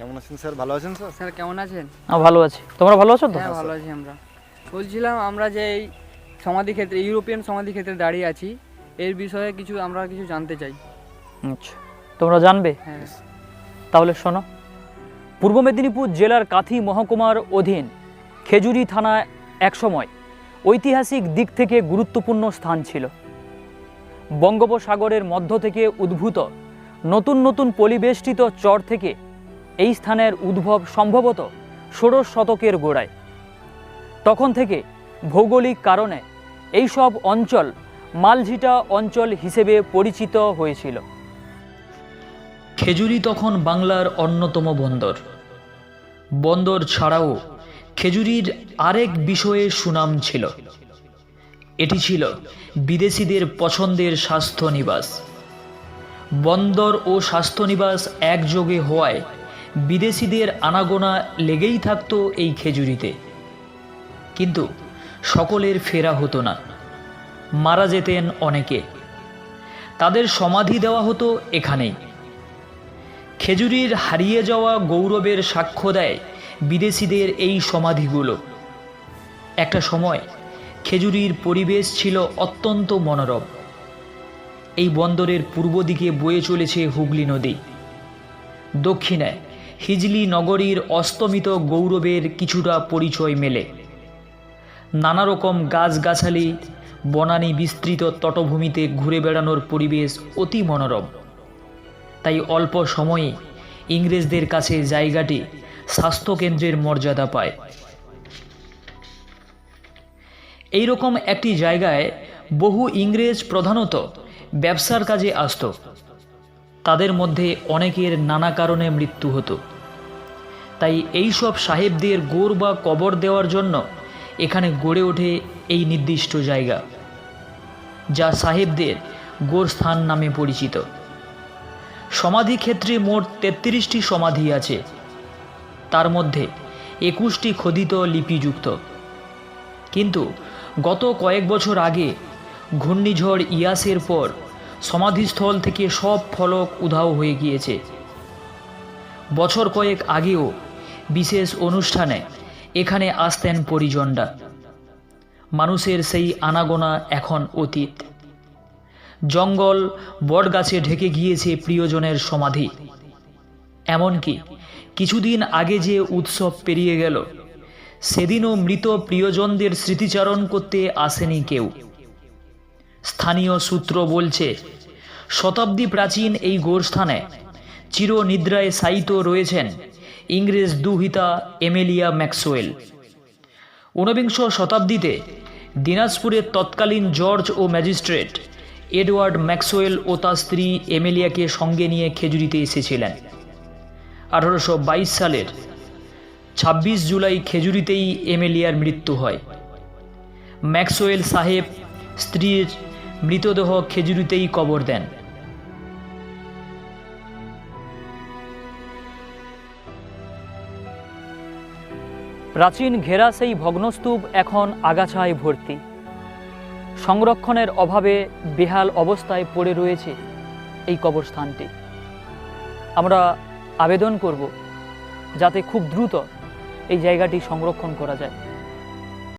কেমন আছেন স্যার? ভালো আছেন স্যার? স্যার কেমন আছেন? হ্যাঁ ভালো আছি। তোমরা ভালো আছো তো? হ্যাঁ ভালো আছি আমরা। বলছিলাম আমরা যে এই সমাধি ক্ষেত্রে ইউরোপিয়ান সমাধি ক্ষেত্রে দাঁড়িয়ে আছি এর বিষয়ে কিছু আমরা কিছু জানতে চাই। আচ্ছা। তোমরা জানবে? হ্যাঁ। তাহলে শোনো। পূর্ব মেদিনীপুর জেলার কাথি মহকুমার অধীন খেজুরি থানা একসময় ঐতিহাসিক দিক থেকে গুরুত্বপূর্ণ স্থান ছিল। বঙ্গোপসাগরের মধ্য থেকে উদ্ভূত নতুন নতুন পরিবেষ্টিত চর থেকে এই স্থানের উদ্ভব সম্ভবত ষোড়শ শতকের গোড়ায়। তখন থেকে ভৌগোলিক কারণে এই সব অঞ্চল মালঝিটা অঞ্চল হিসেবে পরিচিত হয়েছিল। খেজুরি তখন বাংলার অন্যতম বন্দর। বন্দর ছাড়াও খেজুরির আরেক বিষয়ে সুনাম ছিল। এটি ছিল বিদেশিদের পছন্দের স্বাস্থ্য নিবাস। বন্দর ও স্বাস্থ্য নিবাস একযোগে হওয়ায় বিদেশিদের আনাগোনা লেগেই থাকতো এই খেজুরিতে। কিন্তু সকলের ফেরা হতো না। মারা যেতেন অনেকে। তাদের সমাধি দেওয়া হতো এখানেই। খেজুরির হারিয়ে যাওয়া গৌরবের সাক্ষ্য দেয় বিদেশিদের এই সমাধিগুলো। একটা সময় খেজুরির পরিবেশ ছিল অত্যন্ত মনোরম। এই বন্দরের পূর্ব দিকে বয়ে চলেছে হুগলি নদী। দক্ষিণে হিজলি নগরীর অস্তমিত গৌরবের কিছুটা পরিচয় মেলে। নানা রকম গাছগাছালি, বনানী বিস্তৃত তটভূমিতে ঘুরে বেড়ানোর পরিবেশ অতি মনোরম। তাই অল্প সময়ে ইংরেজদের কাছে জায়গাটি স্বাস্থ্যকেন্দ্রের মর্যাদা পায়। এই রকম একটি জায়গায় বহু ইংরেজ প্রধানত ব্যবসার কাজে আসতো। তাদের মধ্যে অনেকের নানা কারণে মৃত্যু হতো। তাই এই সব সাহেবদের গোর বা কবর দেওয়ার জন্য এখানে গড়ে ওঠে এই নির্দিষ্ট জায়গা, যা সাহেবদের গোরস্থান নামে পরিচিত। সমাধি ক্ষেত্রে মোট তেত্রিশটি সমাধি আছে। তার মধ্যে একুশটি খোদিত লিপিযুক্ত। কিন্তু গত কয়েক বছর আগে ঘূর্ণিঝড় ইয়াসের পর সমাধিস্থল থেকে সব ফলক উধাও হয়ে গিয়েছে। বছর কয়েক আগেও বিশেষ অনুষ্ঠানে এখানে আসতেন পরিজনরা। মানুষের সেই আনাগোনা এখন অতীত। জঙ্গল বটগাছে ঢেকে গিয়েছে প্রিয়জনের সমাধি। এমনকি কিছুদিন আগে যে উৎসব পেরিয়ে গেল, সেদিনও মৃত প্রিয়জনদের স্মৃতিচারণ করতে আসেনি কেউ। স্থানীয় সূত্র বলছে, শতাব্দী প্রাচীন এই গোরস্থানে চিরনিদ্রায় শায়িত রয়েছেন ইংরেজ দুহিতা এমেলিয়া ম্যাক্সওয়েল। ঊনবিংশ শতাব্দীতে দিনাজপুরের তৎকালীন জর্জ ও ম্যাজিস্ট্রেট এডওয়ার্ড ম্যাক্সওয়েল ও তার স্ত্রী এমেলিয়াকে সঙ্গে নিয়ে খেজুরিতে এসেছিলেন। আঠারোশো বাইশ সালের ছাব্বিশ জুলাই খেজুরিতেই এমেলিয়ার মৃত্যু হয়। ম্যাক্সওয়েল সাহেব স্ত্রীর মৃতদেহ খেজুরিতেই কবর দেন। প্রাচীন ঘেরা সেই ভগ্নস্তূপ এখন আগাছায় ভর্তি। সংরক্ষণের অভাবে বেহাল অবস্থায় পড়ে রয়েছে এই কবরস্থানটি। আমরা আবেদন করব যাতে খুব দ্রুত এই জায়গাটি সংরক্ষণ করা যায়।